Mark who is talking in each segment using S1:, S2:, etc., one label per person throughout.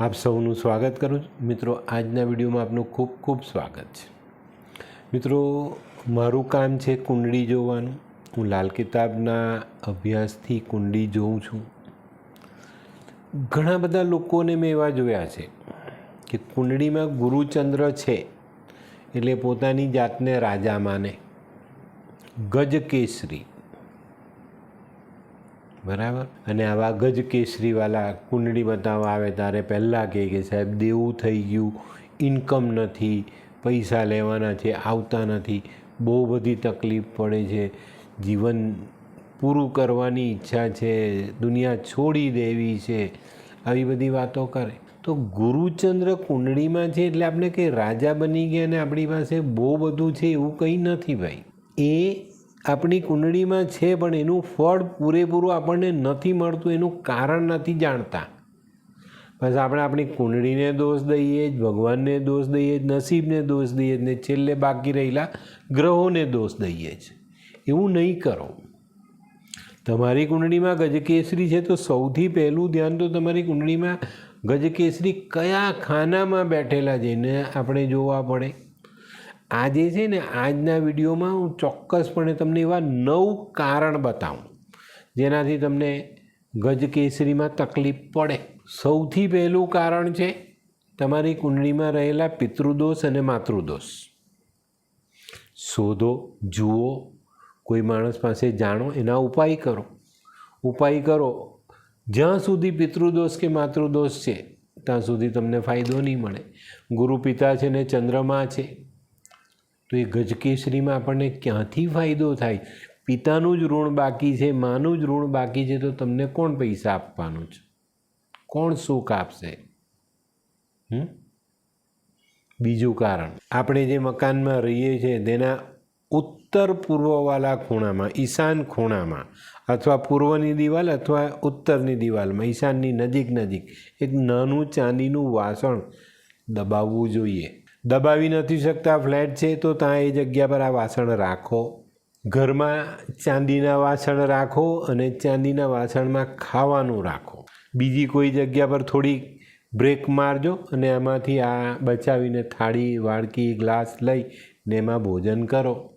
S1: આપ સૌનું સ્વાગત કરું છું. મિત્રો, આજના વિડીયોમાં આપનું ખૂબ ખૂબ સ્વાગત છે. મિત્રો, મારું કામ છે કુંડળી જોવાનું. હું લાલ કિતાબના અભ્યાસથી કુંડળી જોઉં છું. ઘણા બધા લોકોને મેં એવા જોયા છે કે કુંડળીમાં ગુરુચંદ્ર છે એટલે પોતાની જાતને રાજા માને ગજકેસરી. બરાબર? અને આવા ગજ કેસરીવાલા કુંડળી બતાવવા આવે ત્યારે પહેલાં કહે કે, સાહેબ, દેવું થઈ ગયું. ઇન્કમ નથી. પૈસા લેવાના છે. આવતા નથી. બહુ બધી તકલીફ પડે છે. જીવન પૂરું કરવાની ઈચ્છા છે. દુનિયા છોડી દેવી છે. આવી બધી વાતો કરે. તો ગુરુચંદ્ર કુંડળીમાં છે એટલે આપણે કંઈ રાજા બની ગયા અને આપણી પાસે બહુ બધું છે એવું કંઈ નથી ભાઈ. એ આપણી કુંડળીમાં છે, પણ એનું ફળ પૂરેપૂરું આપણને નથી મળતું, એનું કારણ નથી જાણતા. બસ આપણે આપણી કુંડળીને દોષ દઈએ જ ભગવાનને દોષ દઈએ જ નસીબને દોષ દઈએ જ ને છેલ્લે બાકી રહેલા ગ્રહોને દોષ દઈએ જ. એવું નહીં કરો. તમારી કુંડળીમાં ગજકેસરી છે, તો સૌથી પહેલું ધ્યાન તો તમારી કુંડળીમાં ગજકેસરી કયા ખાનામાં બેઠેલા છે, એને આપણે જોવા પડે. આજે છે ને, આજના વિડીયોમાં હું ચોક્કસપણે તમને એવા નવ કારણ બતાવું, જેનાથી તમને ગજકેસરીમાં તકલીફ પડે. સૌથી પહેલું કારણ છે, તમારી કુંડળીમાં રહેલા પિતૃદોષ અને માતૃદોષ. શોધો, જુઓ, કોઈ માણસ પાસે જાણો, એના ઉપાય કરો. ઉપાય કરો, જ્યાં સુધી પિતૃદોષ કે માતૃદોષ છે, ત્યાં સુધી તમને ફાયદો નહીં મળે. ગુરુ પિતા છે ને, ચંદ્રમા છે તો એ ગજકેસરીમાં આપણને ક્યાંથી ફાયદો થાય? પિતાનું જ ઋણ બાકી છે, માનું જ ઋણ બાકી છે, તો તમને કોણ પૈસા આપવાનું છે? કોણ સુખ આપશે? હમ? બીજું કારણ. આપણે જે મકાનમાં રહીએ છીએ, તેના ઉત્તર પૂર્વવાળા ખૂણામાં, ઈશાન ખૂણામાં, અથવા પૂર્વની દિવાલ અથવા ઉત્તરની દિવાલમાં, ઈશાનની નજીક નજીક, એક નાનું ચાંદીનું વાસણ દબાવવું જોઈએ. દબાવી નથી શકતા, ફ્લેટ છે તો ત્યાં એ જગ્યા પર આ વાસણ રાખો. ઘરમાં ચાંદીના વાસણ રાખો અને ચાંદીના વાસણમાં ખાવાનું રાખો. બીજી કોઈ જગ્યા પર થોડી બ્રેક મારજો અને એમાંથી આ બચાવીને થાળી, વાડકી, ગ્લાસ લઈ ને એમાં ભોજન કરો.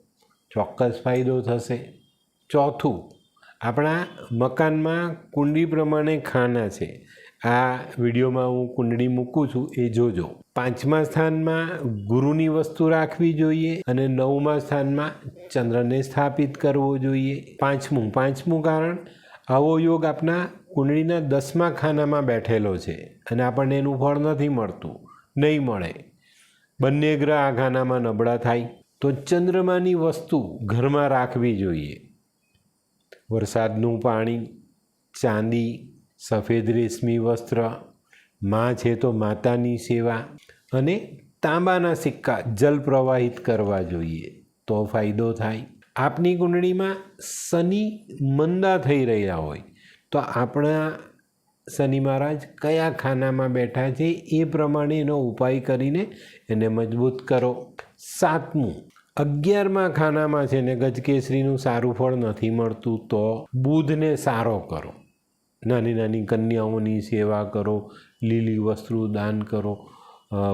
S1: ચોક્કસ ફાયદો થશે. ચોથું, આપણા મકાનમાં કુંડી પ્રમાણે ખાના છે. આ વિડીયોમાં હું કુંડળી મૂકું છું, એ જોજો. પાંચમા સ્થાનમાં ગુરુની વસ્તુ રાખવી જોઈએ અને નવમા સ્થાનમાં ચંદ્રને સ્થાપિત કરવો જોઈએ. પાંચમું પાંચમું કારણ, આવો યોગ આપણા કુંડળીના દસમા ખાનામાં બેઠેલો છે અને આપણને એનું ફળ નથી મળતું, નહીં મળે. બંને ગ્રહ આ ખાનામાં નબળા થાય, તો ચંદ્રમાની વસ્તુ ઘરમાં રાખવી જોઈએ. વરસાદનું પાણી, ચાંદી સફેદ રેશમી વસ્ત્ર, માં છે તો માતાની સેવા અને તાંબાના સિક્કા જલ પ્રવાહિત કરવા જોઈએ તો ફાયદો થાય. આપની કુંડળીમાં શનિ મંદા થઈ રહ્યા હોય તો આપણા શનિ મહારાજ કયા ખાનામાં બેઠા છે એ પ્રમાણે એનો ઉપાય કરીને એને મજબૂત કરો. સાતમું, અગિયારમાં ખાનામાં છે ને ગજકેસરીનું સારું ફળ નથી મળતું તો બુધને સારો કરો. નાની નાની કન્યાઓની સેવા કરો, લીલી વસ્તુ દાન કરો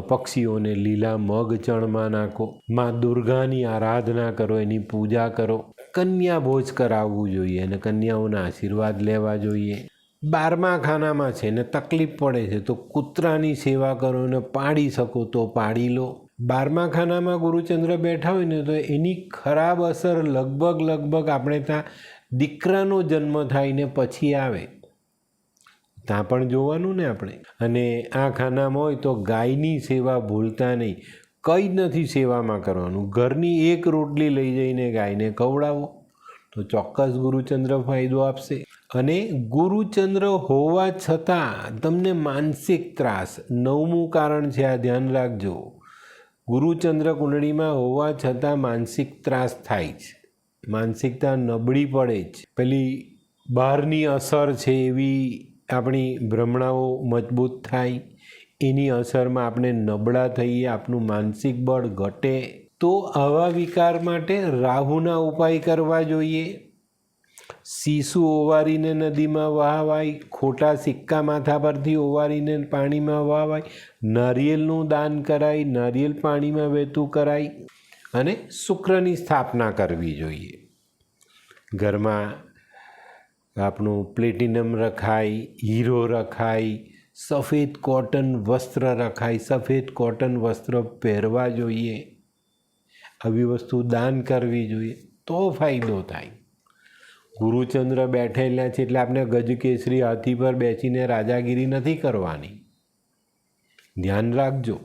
S1: પક્ષીઓને લીલા મગ ચણમાં નાખો, માં દુર્ગાની આરાધના કરો, એની પૂજા કરો. કન્યા ભોજ કરાવવું જોઈએ અને કન્યાઓના આશીર્વાદ લેવા જોઈએ. બારમા ખાનામાં છે ને તકલીફ પડે છે તો કૂતરાની સેવા કરો ને પાડી શકો તો પાડી લો. બારમા ખાનામાં ગુરુચંદ્ર બેઠા હોય ને તો એની ખરાબ અસર લગભગ લગભગ આપણે ત્યાં દીકરાનો જન્મ થાય ને પછી આવે. ત્યાં પણ જોવાનું ને આપણે? અને આ ખાનામાં હોય તો ગાયની સેવા ભૂલતા નહીં. કંઈ જ નથી સેવામાં કરવાનું. ઘરની એક રોટલી લઈ જઈને ગાયને ખવડાવો. તો ચોક્કસ ગુરુચંદ્ર ફાયદો આપશે. અને ગુરુચંદ્ર હોવા છતાં તમને માનસિક ત્રાસ. નવમું કારણ છે આ, ધ્યાન રાખજો. ગુરુચંદ્ર કુંડળીમાં હોવા છતાં માનસિક ત્રાસ થાય છે માનસિકતા નબળી પડે છે પેલી બહારની અસર છે એવી આપણી ભ્રમણાઓ મજબૂત થાય, એની અસરમાં આપણે નબળા થઈએ, આપણું માનસિક બળ ઘટે, તો આવા વિકાર માટે રાહુના ઉપાય કરવા જોઈએ. શીશુ ઓવારીને નદીમાં વહાવાય, ખોટા સિક્કા માથા પરથી ઓવારીને પાણીમાં વહાવાય, નારિયેલનું દાન કરાય, નારિયેલ પાણીમાં વહેતું કરાય, અને શુક્રની સ્થાપના કરવી જોઈએ. ઘરમાં આપણું પ્લેટિનમ રખાય હીરો રખાય સફેદ કોટન વસ્ત્ર રખાય સફેદ કોટન વસ્ત્ર પહેરવા જોઈએ. આવી વસ્તુ દાન કરવી જોઈએ તો ફાયદો થાય. ગુરુચંદ્ર બેઠેલા છે એટલે આપણે ગજકેસરી હાથી પર બેસીને રાજાગીરી નથી કરવાની. ધ્યાન રાખજો.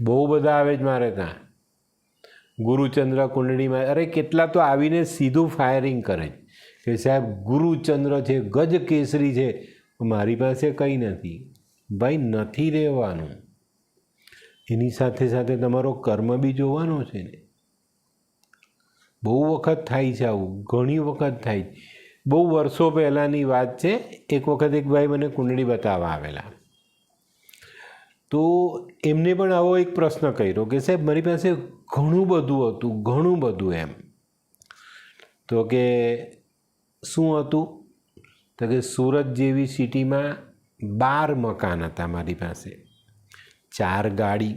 S1: બહુ બધા આવે જ મારે ત્યાં. ગુરુચંદ્ર કુંડળીમાં, અરે કેટલા તો આવીને સીધું ફાયરિંગ કરે છે. કે સાહેબ ગુરુચંદ્ર છે, ગજ કેસરી છે. મારી પાસે કંઈ નથી. ભાઈ, નથી રહેવાનું. એની સાથે સાથે તમારો કર્મ બી જોવાનો છે ને. બહુ વખત થાય છે આવું, ઘણી વખત થાય. બહુ વર્ષો પહેલાંની વાત છે, એક વખત એક ભાઈ મને કુંડળી બતાવવા આવેલા. તો એમને પણ આવો એક પ્રશ્ન કર્યો કે સાહેબ, મારી પાસે ઘણું બધું હતું, ઘણું બધું એમ. તો કે શું હતું? તો કે સુરત જેવી સિટીમાં બાર મકાન હતા મારી પાસે. ચાર ગાડી,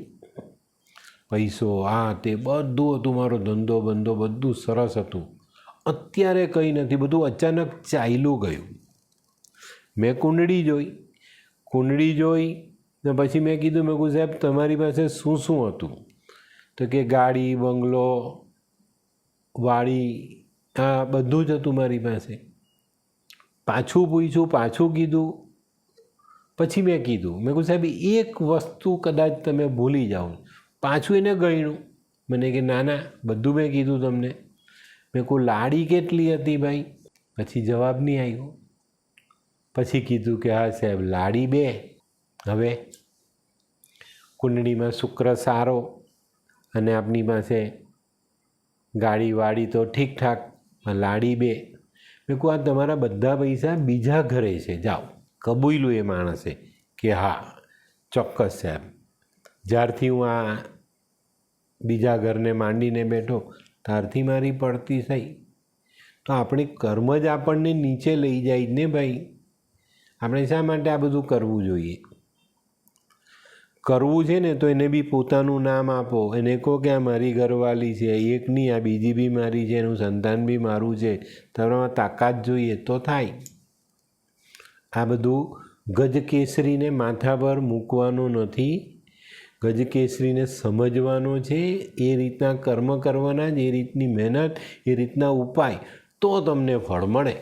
S1: પૈસો આ તે બધું હતું મારો ધંધો બંધો, બધું સરસ હતું. અત્યારે કંઈ નથી, બધું અચાનક ચાલ્યું ગયું. મેં કુંડળી જોઈ. કુંડળી જોઈ ને પછી મેં કીધું, મેં કહું સાહેબ, તમારી પાસે શું શું હતું? તો કે ગાડી, બંગલો, વાડી આ બધું જ હતું મારી પાસે. પાછું પૂછ્યું, પાછું કીધું, પછી મેં કીધું. મેં કહું સાહેબ, એક વસ્તુ કદાચ તમે ભૂલી જાઓ. પાછું એને ગણ્યું. મને કે, ના ના, બધું મેં કીધું તમને. મેં કહું લાડી કેટલી હતી ભાઈ? પછી જવાબ નહીં આવ્યો. પછી કીધું કે, હા, સાહેબ, લાડી બે. હવે કુંડળીમાં શુક્ર સારો અને આપની પાસે ગાડી વાડી તો ઠીકઠાક લાડી બે. મેં કહું, આ તમારા બધા પૈસા બીજા ઘરે છે. જાઓ. કબૂલ્યું એ માણસે કે, હા, ચોક્કસ સાહેબ જ્યારથી હું આ બીજા ઘરને માંડીને બેઠો, ત્યારથી મારી પડતી થઈ. તો આપણે કર્મ જ આપણને નીચે લઈ જાય ને ભાઈ? આપણે શા માટે આ બધું કરવું જોઈએ? કરવું છે ને, તો એને બી પોતાનું નામ આપો. એને કહો કે આ મારી ઘરવાળી છે એક નહીં આ બીજી બી મારી છે, એનું સંતાન બી મારું છે. તમારામાં તાકાત જોઈએ તો થાય. આ બધું ગજકેસરીને માથા પર મૂકવાનો નથી. ગજકેસરીને સમજવાનો છે, એ રીતના કર્મ કરવાના જ, એ રીતની મહેનત, એ રીતના ઉપાય, તો તમને ફળ મળે.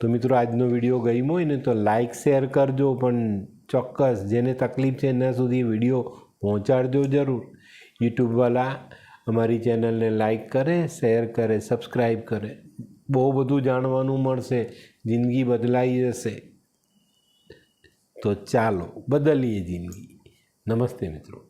S1: તો મિત્રો, આજનો વીડિયો ગમ્યો હોય ને, તો લાઈક, શેર કરજો, પણ ચોક્કસ જેને તકલીફ છે એના સુધી વીડિયો પહોંચાડજો જરૂર. યુટ્યુબવાળા અમારી ચેનલને લાઈક કરે શેર કરે સબસ્ક્રાઈબ કરે. બહુ બધું જાણવાનું મળશે, જિંદગી બદલાઈ જશે. તો ચાલો, બદલીએ જિંદગી. નમસ્તે મિત્રો.